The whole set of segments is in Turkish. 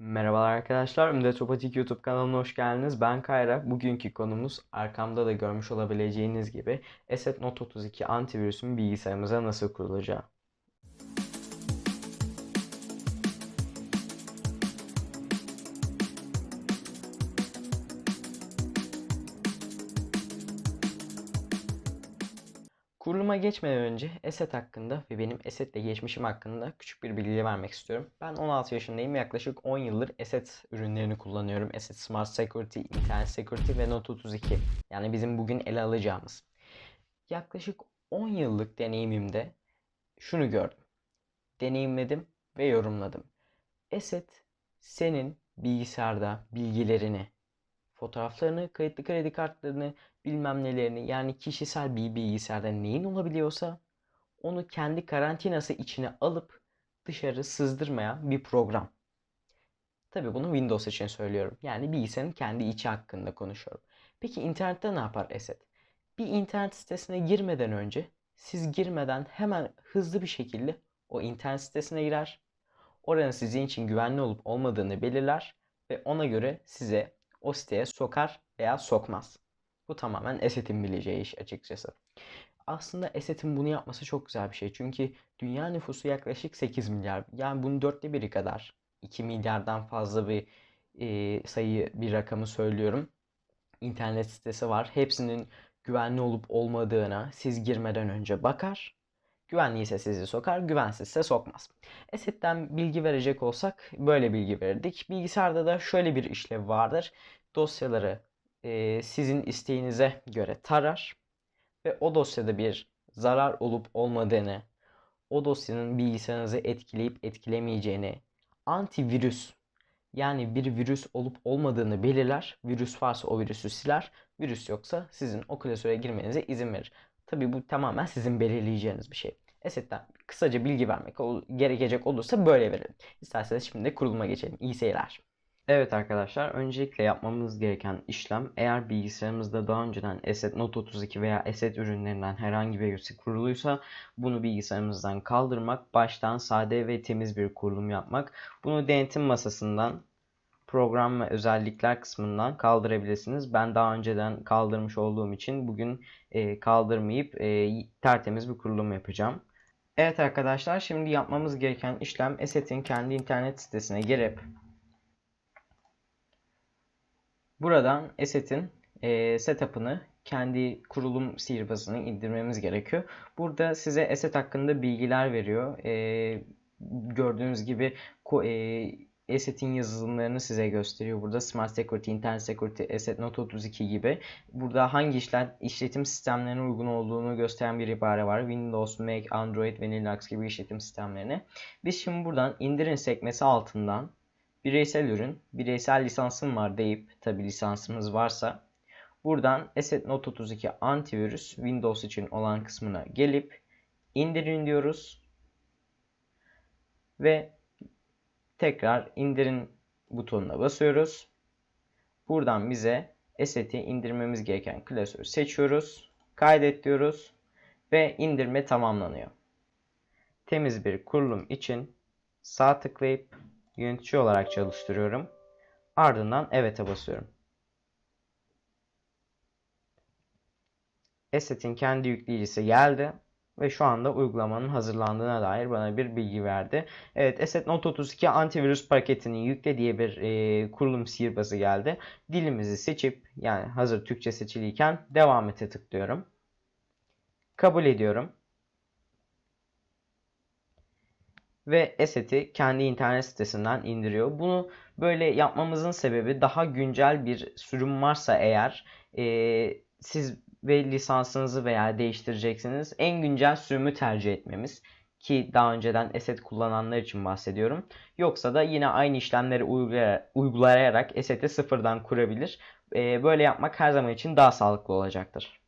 Merhabalar arkadaşlar, Ümit Robotik YouTube kanalına hoş geldiniz. Ben Kayra. Bugünkü konumuz arkamda da görmüş olabileceğiniz gibi Asset Note 32 antivirüsün bilgisayarımıza nasıl kurulacağı. Kuruluma geçmeden önce Asset hakkında ve benim Asset'le geçmişim hakkında küçük bir bilgi vermek istiyorum. Ben 16 yaşındayım. Yaklaşık 10 yıldır Asset ürünlerini kullanıyorum. Asset Smart Security, Internet Security ve Note 32. Yani bizim bugün ele alacağımız. Yaklaşık 10 yıllık deneyimimde şunu gördüm. Deneyimledim ve yorumladım. Asset senin bilgisayarda bilgilerini, fotoğraflarını, kayıtlı kredi kartlarını, bilmem nelerini yani kişisel bir bilgisayarda neyin olabiliyorsa onu kendi karantinası içine alıp dışarı sızdırmayan bir program. Tabii bunu Windows için söylüyorum. Yani bilgisayarın kendi içi hakkında konuşuyorum. Peki internette ne yapar Asset? Bir internet sitesine girmeden önce siz girmeden hemen hızlı bir şekilde o internet sitesine girer. Oranın sizin için güvenli olup olmadığını belirler ve ona göre size o siteye sokar veya sokmaz. Bu tamamen Eset'in bileceği iş açıkçası. Aslında Eset'in bunu yapması çok güzel bir şey. Çünkü dünya nüfusu yaklaşık 8 milyar. Yani bunun dörtte biri kadar. 2 milyardan fazla bir e, sayı bir rakamı söylüyorum. İnternet sitesi var. Hepsinin güvenli olup olmadığına siz girmeden önce bakar. Güvenliyse sizi sokar, güvensizse sokmaz. Eset'ten bilgi verecek olsak böyle bilgi verirdik. Bilgisayarda da şöyle bir işlev vardır. Dosyaları e, sizin isteğinize göre tarar ve o dosyada bir zarar olup olmadığını, o dosyanın bilgisayarınızı etkileyip etkilemeyeceğini, antivirüs yani bir virüs olup olmadığını belirler. Virüs varsa o virüsü siler, virüs yoksa sizin o klasöre girmenize izin verir. Tabi bu tamamen sizin belirleyeceğiniz bir şey. Eset'ten kısaca bilgi vermek gerekecek olursa böyle verelim. İsterseniz şimdi de kuruluma geçelim. İyi seyirler. Evet arkadaşlar, öncelikle yapmamız gereken işlem eğer bilgisayarımızda daha önceden Asset Note 32 veya Asset ürünlerinden herhangi bir virüsü kuruluysa bunu bilgisayarımızdan kaldırmak, baştan sade ve temiz bir kurulum yapmak. Bunu denetim masasından program ve özellikler kısmından kaldırabilirsiniz. Ben daha önceden kaldırmış olduğum için bugün e, kaldırmayıp e, tertemiz bir kurulum yapacağım. Evet arkadaşlar, şimdi yapmamız gereken işlem Asset'in kendi internet sitesine girip Buradan Asset'in e, setup'ını kendi kurulum sihirbazını indirmemiz gerekiyor. Burada size Asset hakkında bilgiler veriyor. E, gördüğünüz gibi e, Asset'in yazılımlarını size gösteriyor. Burada Smart Security, Internet Security, Asset Note 32 gibi. Burada hangi işler, işletim sistemlerine uygun olduğunu gösteren bir ibare var. Windows, Mac, Android ve Linux gibi işletim sistemlerine. Biz şimdi buradan indirin sekmesi altından bireysel ürün, bireysel lisansım var deyip tabi lisansımız varsa buradan Asset Note 32 antivirüs Windows için olan kısmına gelip indirin diyoruz. Ve tekrar indirin butonuna basıyoruz. Buradan bize Asset'i indirmemiz gereken klasörü seçiyoruz. Kaydet diyoruz ve indirme tamamlanıyor. Temiz bir kurulum için sağ tıklayıp yönetici olarak çalıştırıyorum. Ardından evet'e basıyorum. Asset'in kendi yükleyicisi geldi ve şu anda uygulamanın hazırlandığına dair bana bir bilgi verdi. Evet Asset Note 32 antivirüs paketini yükle diye bir e, kurulum sihirbazı geldi. Dilimizi seçip yani hazır Türkçe seçiliyken devam ete tıklıyorum. Kabul ediyorum. ve Asset'i kendi internet sitesinden indiriyor. Bunu böyle yapmamızın sebebi daha güncel bir sürüm varsa eğer e, siz ve lisansınızı veya değiştireceksiniz en güncel sürümü tercih etmemiz ki daha önceden Asset kullananlar için bahsediyorum. Yoksa da yine aynı işlemleri uygulayarak, Asset'i sıfırdan kurabilir. E, böyle yapmak her zaman için daha sağlıklı olacaktır.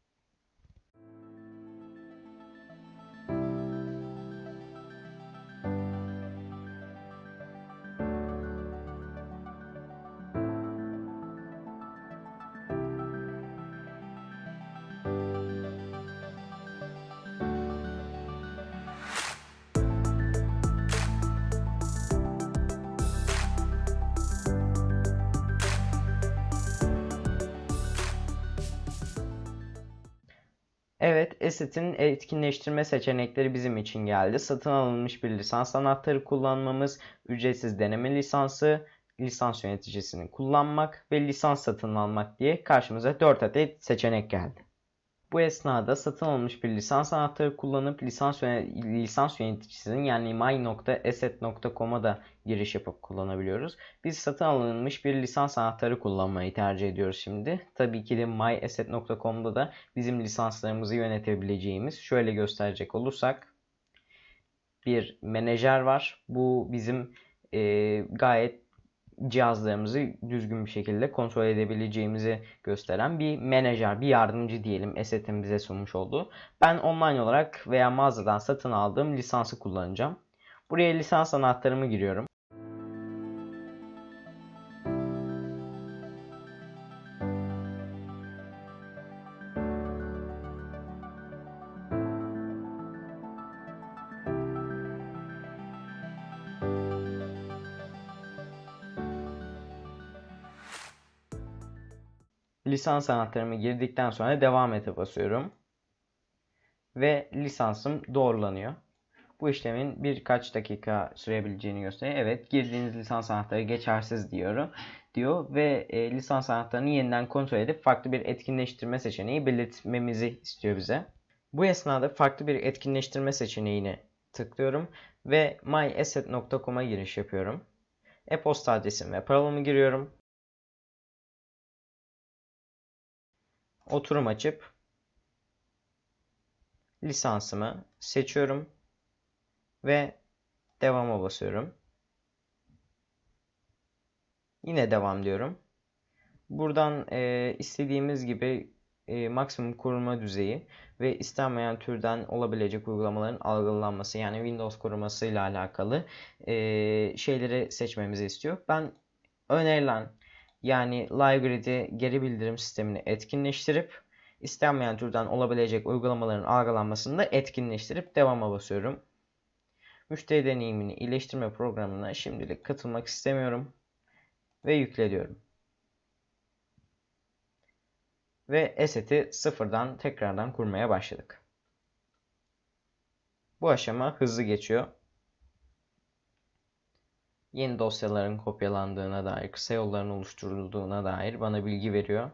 Evet, Asset'in etkinleştirme seçenekleri bizim için geldi. Satın alınmış bir lisans anahtarı kullanmamız, ücretsiz deneme lisansı, lisans yöneticisini kullanmak ve lisans satın almak diye karşımıza 4 adet seçenek geldi. Bu esnada satın alınmış bir lisans anahtarı kullanıp lisans, lisans yöneticisinin yani my.asset.com'a da giriş yapıp kullanabiliyoruz. Biz satın alınmış bir lisans anahtarı kullanmayı tercih ediyoruz şimdi. Tabii ki de myasset.com'da da bizim lisanslarımızı yönetebileceğimiz şöyle gösterecek olursak bir menajer var. Bu bizim e, gayet cihazlarımızı düzgün bir şekilde kontrol edebileceğimizi gösteren bir menajer, bir yardımcı diyelim Asset'in bize sunmuş olduğu. Ben online olarak veya mağazadan satın aldığım lisansı kullanacağım. Buraya lisans anahtarımı giriyorum. Lisans anahtarımı girdikten sonra devam ete basıyorum. Ve lisansım doğrulanıyor. Bu işlemin birkaç dakika sürebileceğini gösteriyor. Evet girdiğiniz lisans anahtarı geçersiz diyorum diyor ve e, lisans anahtarını yeniden kontrol edip farklı bir etkinleştirme seçeneği belirtmemizi istiyor bize. Bu esnada farklı bir etkinleştirme seçeneğini tıklıyorum ve myasset.com'a giriş yapıyorum. E-posta adresim ve parolamı giriyorum. Oturum açıp lisansımı seçiyorum ve devama basıyorum. Yine devam diyorum. Buradan e, istediğimiz gibi e, maksimum koruma düzeyi ve istenmeyen türden olabilecek uygulamaların algılanması yani Windows koruması ile alakalı e, şeyleri seçmemizi istiyor. Ben önerilen yani LiveGrid'i geri bildirim sistemini etkinleştirip istenmeyen türden olabilecek uygulamaların algılanmasını da etkinleştirip devama basıyorum. Müşteri deneyimini iyileştirme programına şimdilik katılmak istemiyorum ve yükle diyorum. Ve Asset'i sıfırdan tekrardan kurmaya başladık. Bu aşama hızlı geçiyor yeni dosyaların kopyalandığına dair, kısa yolların oluşturulduğuna dair bana bilgi veriyor.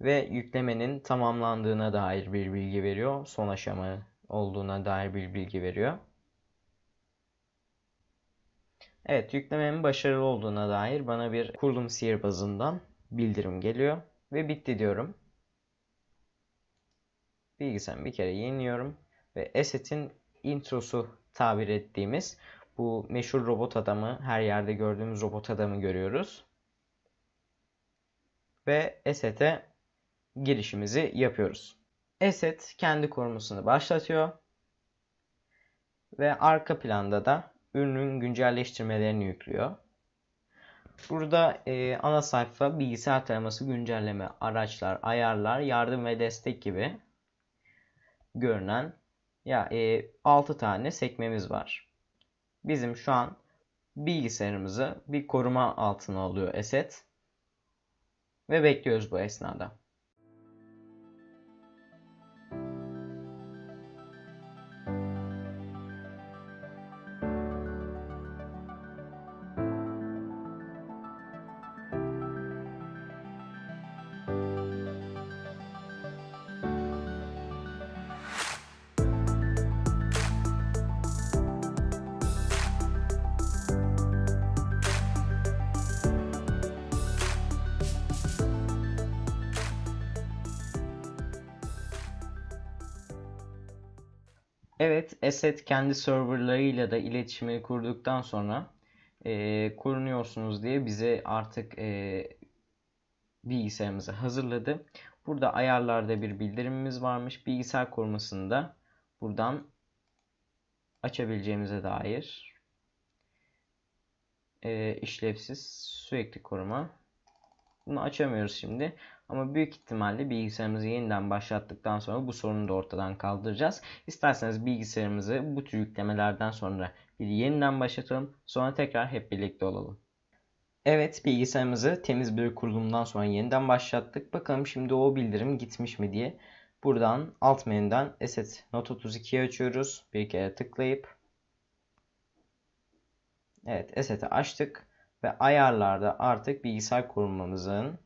Ve yüklemenin tamamlandığına dair bir bilgi veriyor. Son aşama olduğuna dair bir bilgi veriyor. Evet, yüklememin başarılı olduğuna dair bana bir kurulum sihirbazından bildirim geliyor. Ve bitti diyorum. Bilgisayarımı bir kere yeniliyorum. Ve Asset'in introsu tabir ettiğimiz bu meşhur robot adamı, her yerde gördüğümüz robot adamı görüyoruz. Ve Asset'e girişimizi yapıyoruz. Asset kendi korumasını başlatıyor. Ve arka planda da ürünün güncelleştirmelerini yüklüyor. Burada e, ana sayfa bilgisayar taraması, güncelleme, araçlar, ayarlar, yardım ve destek gibi görünen ya e, 6 tane sekmemiz var bizim şu an bilgisayarımızı bir koruma altına alıyor Asset ve bekliyoruz bu esnada. Evet, Asset kendi serverlarıyla da iletişimi kurduktan sonra e, korunuyorsunuz diye bize artık e, bilgisayarımızı hazırladı. Burada ayarlarda bir bildirimimiz varmış. Bilgisayar korumasını da buradan açabileceğimize dair e, işlevsiz sürekli koruma. Bunu açamıyoruz şimdi. Ama büyük ihtimalle bilgisayarımızı yeniden başlattıktan sonra bu sorunu da ortadan kaldıracağız. İsterseniz bilgisayarımızı bu tür yüklemelerden sonra bir yeniden başlatalım. Sonra tekrar hep birlikte olalım. Evet, bilgisayarımızı temiz bir kurulumdan sonra yeniden başlattık. Bakalım şimdi o bildirim gitmiş mi diye. Buradan alt menüden Asset Note 32'yi açıyoruz. Bir kere tıklayıp Evet, Asset'i açtık ve ayarlarda artık bilgisayar kurulumumuzun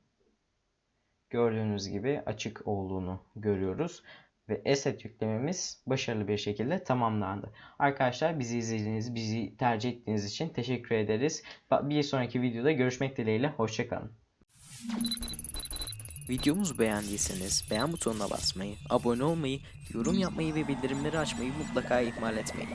gördüğünüz gibi açık olduğunu görüyoruz. Ve Asset yüklememiz başarılı bir şekilde tamamlandı. Arkadaşlar bizi izlediğiniz, bizi tercih ettiğiniz için teşekkür ederiz. Bir sonraki videoda görüşmek dileğiyle. Hoşçakalın. Videomuzu beğendiyseniz beğen butonuna basmayı, abone olmayı, yorum yapmayı ve bildirimleri açmayı mutlaka ihmal etmeyin.